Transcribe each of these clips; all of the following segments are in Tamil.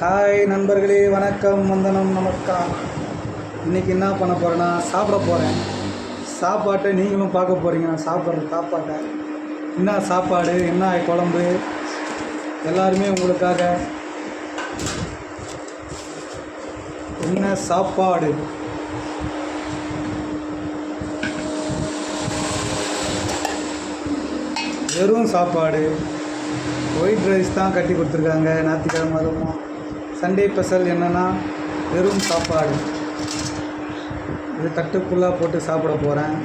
ஹாய் நண்பர்களே வணக்கம் வந்தனம் நமஸ்கார் இன்றைக்கி என்ன பண்ண போகிறேன்னா சாப்பிட போகிறேன் சாப்பாட்டை நீங்களும் பார்க்க போகிறீங்க நான் சாப்பிட்ற சாப்பாட்டை. என்ன சாப்பாடு? என்ன குழம்பு? எல்லாருமே உங்களுக்காக என்ன சாப்பாடு? வெறும் சாப்பாடு. ஒயிட் ரைஸ் தான் கட்டி கொடுத்துருக்காங்க. ஞாயிற்றுக்கிழமை அதுவும் சண்டே ஸ்பெஷல் என்னென்னா வெறும் சாப்பாடு. இது தட்டுக்குள்ளாக போட்டு சாப்பிட போகிறேன்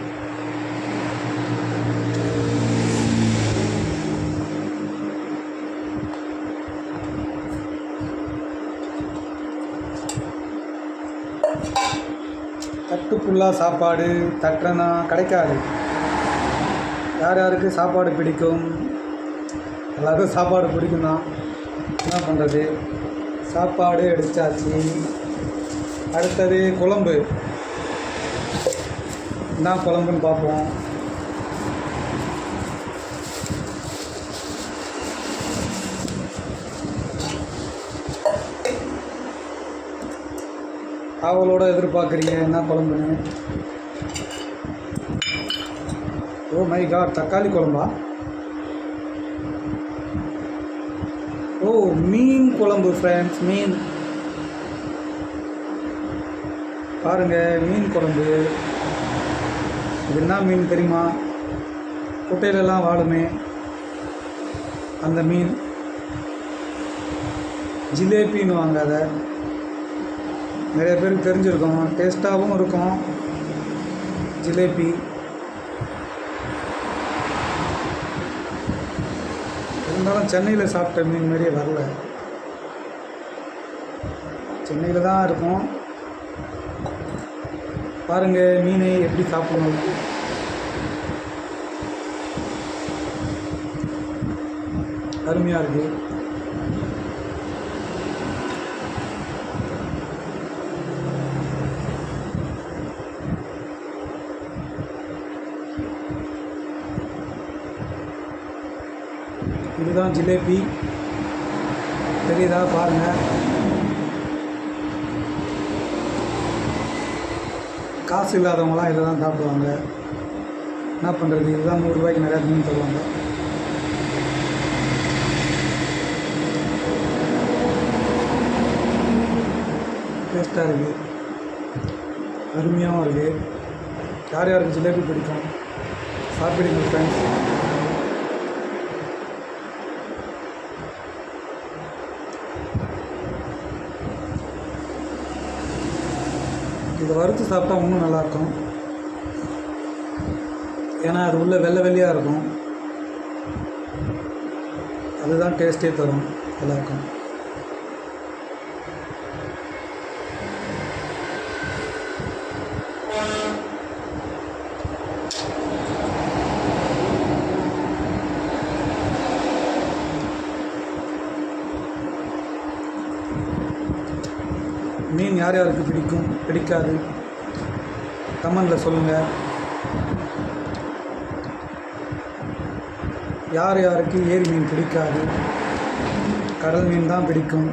தட்டுக்குள்ளாக சாப்பாடு தட்டுறனா கிடைக்காது. யார் யாருக்கு சாப்பாடு பிடிக்கும்? எல்லாருக்கும் சாப்பாடு பிடிக்கும் தான் என்ன பண்ணுறது சாப்பாடு எடுத்தாச்சு. அடுத்தது குழம்பு. என்ன குழம்புன்னு பார்ப்போம். ஆவலோடு எதிர்பார்க்குறீங்க என்ன குழம்புன்னு? ஓ மை காட் தக்காளி குழம்பா? மீன் குழம்பு ஃப்ரெண்ட்ஸ் மீன். பாருங்க மீன் குழம்பு. இது என்ன மீன் தெரியுமா? குட்டையிலலாம் வாழுமே. அந்த மீன். ஜிலேபின்னு வாங்க அதை. நிறைய பேருக்கு தெரிஞ்சிருக்கும். டேஸ்ட்டாகவும் இருக்கும். ஜிலேபி. இருந்தாலும் சென்னையில் சாப்பிட்ட மீன் மாதிரியே வரல. சென்னையில் தான் இருக்கும். பாருங்கள் மீனை எப்படி சாப்பிடணும். அருமையாக இருக்குது இதுதான் ஜிலேபி. தெரியுதா? பாருங்கள் காசு இல்லாதவங்களாம் இதை தான் சாப்பிடுவாங்க. என்ன பண்ணுறது இதுதான் நூறுரூவாய்க்கு நிறையா மீன் தருவாங்க. டேஸ்ட்டாக இருக்குது அருமையாகவும் இருக்குது யார் யாருக்கு ஜிலேபி பிடிக்கும்? சாப்பிடுங்க ஃப்ரெண்ட்ஸ் அது வறுத்து சாப்பிட்டா இன்னும் நல்லாயிருக்கும். ஏன்னா அது உள்ளே வெள்ளை வெள்ளையாக இருக்கும். அதுதான் டேஸ்ட்டே தரும். நல்லாயிருக்கும். மீன் யார் யாருக்கு பிடிக்கும் பிடிக்காது? கமெண்டில் சொல்லுங்கள் யார் யாருக்கு ஏரி மீன் பிடிக்காது? கடல் மீன் தான் பிடிக்கும்.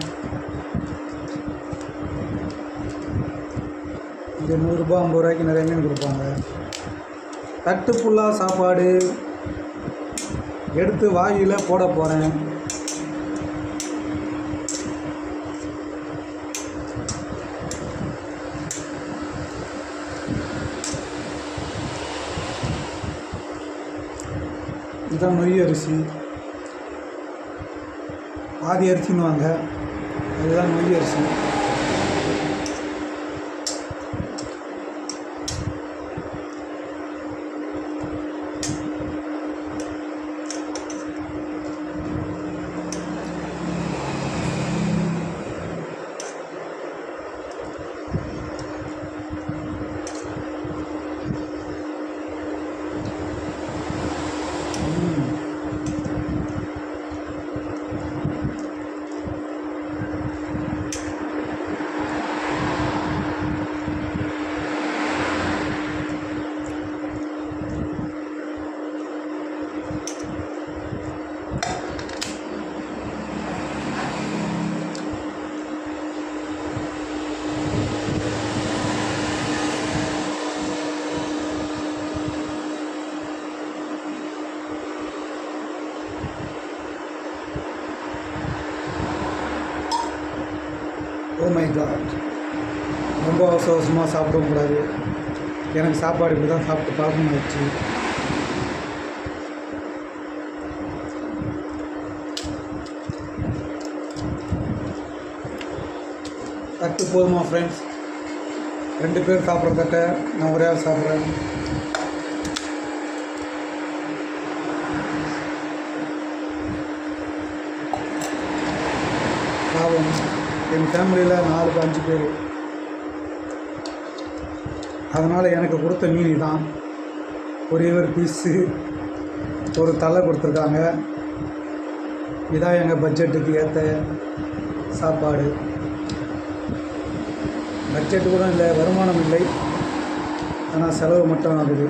இது நூறுரூபா ஐம்பது ரூபாய்க்கு நிறைய மீன் கொடுப்பாங்க. தட்டு ஃபுல்லாக சாப்பாடு எடுத்து வாயில் போட போகிறேன் இதுதான் நொய் அரிசி. ஆதி அரிசின்னுவாங்க. அதுதான் நொய் அரிசி. மை காட் ரொம்ப அவசர அவசரமாக சாப்பிடவும் கூடாது. எனக்கு சாப்பாடு இப்படி தான் சாப்பிட்டு பழக்கம் ஆயிடுச்சு. தட்டு போதுமா ஃப்ரெண்ட்ஸ் ரெண்டு பேர் சாப்பிட்ற தட்டை நான் ஒரே ஆள் சாப்பிட்றேன். என் ஃபேமிலியில் நாலு அஞ்சு பேர். அதனால் எனக்கு கொடுத்த மீன் தான் ஒரே ஒரு பீஸு ஒரு தலை கொடுத்துருக்காங்க. இதான் எங்கள் பட்ஜெட்டுக்கு ஏற்ற சாப்பாடு. பட்ஜெட் கூட இல்லை வருமானம் இல்லை. ஆனால் செலவு மட்டும் ஆகுது.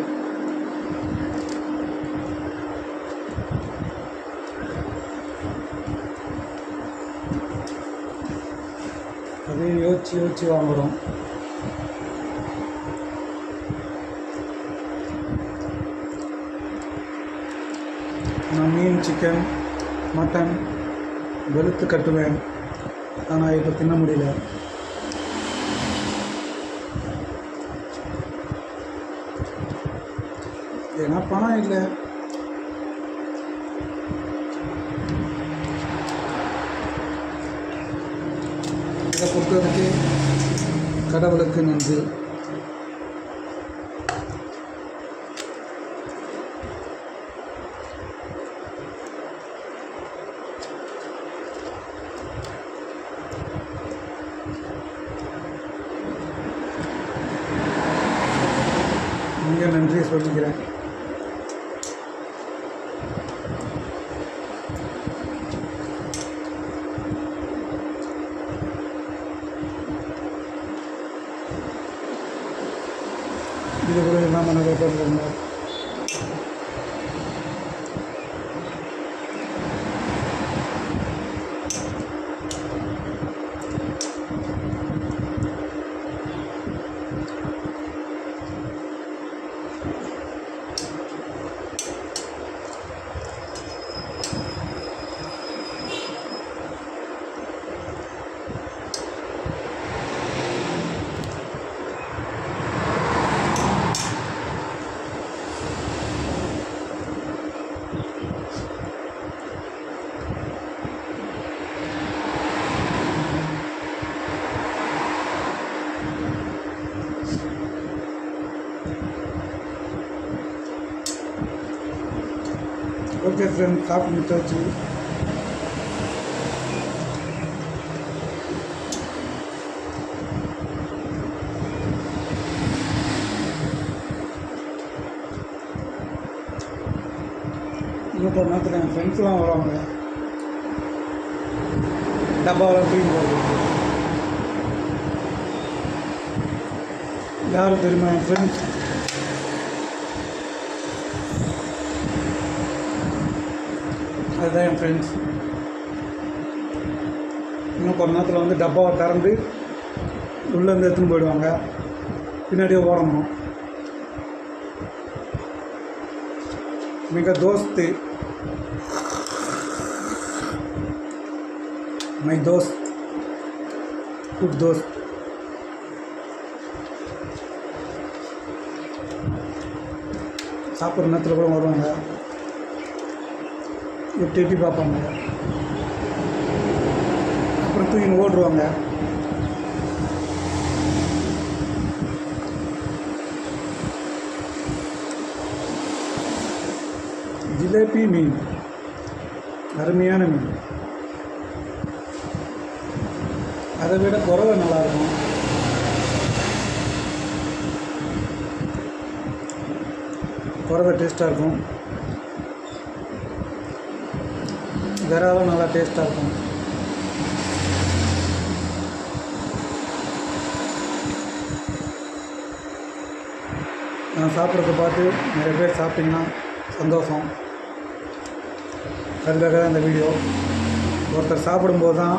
வச்சு வச்சு யோசிச்சு வாங்குகிறோம் நான் மீன் சிக்கன் மட்டன் வெளுத்து கட்டுவேன். ஆனால் இப்போ தின்ன முடியல. ஏன்னா பணம் இல்லை. இதை பொறுத்தவரைக்கு கடவுளுக்கு நன்றி. மிக நன்றி சொல்லிக்கிறேன் இது கூட இல்லாமல் நிறைய பேர் ஓகே ஃப்ரெண்ட் சாப்பிட்டு முடிச்சாச்சு இன்னொரு நேரத்தில் என் ஃப்ரெண்ட்ஸ்லாம் வருவாங்க. டப்பாவில் தூக்கி போகிறது யார் தெரியுமா என் ஃப்ரெண்ட்ஸ் அதுதான் என் ஃப்ரெண்ட்ஸ் இன்னும் கொஞ்ச நேரத்தில் வந்து டப்பாவை திறந்து உள்ளேருந்து எடுத்துன்னு போயிடுவாங்க. பின்னாடியே ஓடணும். மிக தோஸ்து. மை தோஸ்த். குட் தோஸ்த். சாப்பிட்ற நேரத்தில் கூட வருவாங்க. எட்டி எட்டி பார்ப்பாங்க. அப்புறம் தூக்கின்னு ஓடுருவாங்க ஜிலேபி மீன். அருமையான மீன். அதை விட குறவை நல்லாயிருக்கும். குறவை டேஸ்ட்டாக இருக்கும். விராலும் நல்லா டேஸ்ட்டாக இருக்கும். நான் சாப்பிட்றத பார்த்து நிறைய பேர் சாப்பிட்டிங்கன்னா சந்தோஷம். அதுக்காக தான் இந்த வீடியோ ஒருத்தர் சாப்பிடும்போது தான்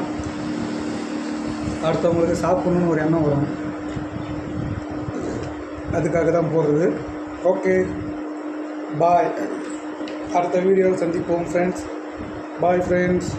அடுத்தவங்களுக்கு சாப்பிட்ணுன்னு ஒரு எண்ணம் வரும். அதுக்காக தான் போடுறது. ஓகே பாய் அடுத்த வீடியோவில் சந்திப்போம் ஃப்ரெண்ட்ஸ் பாய் ஃப்ரெண்ட்ஸ்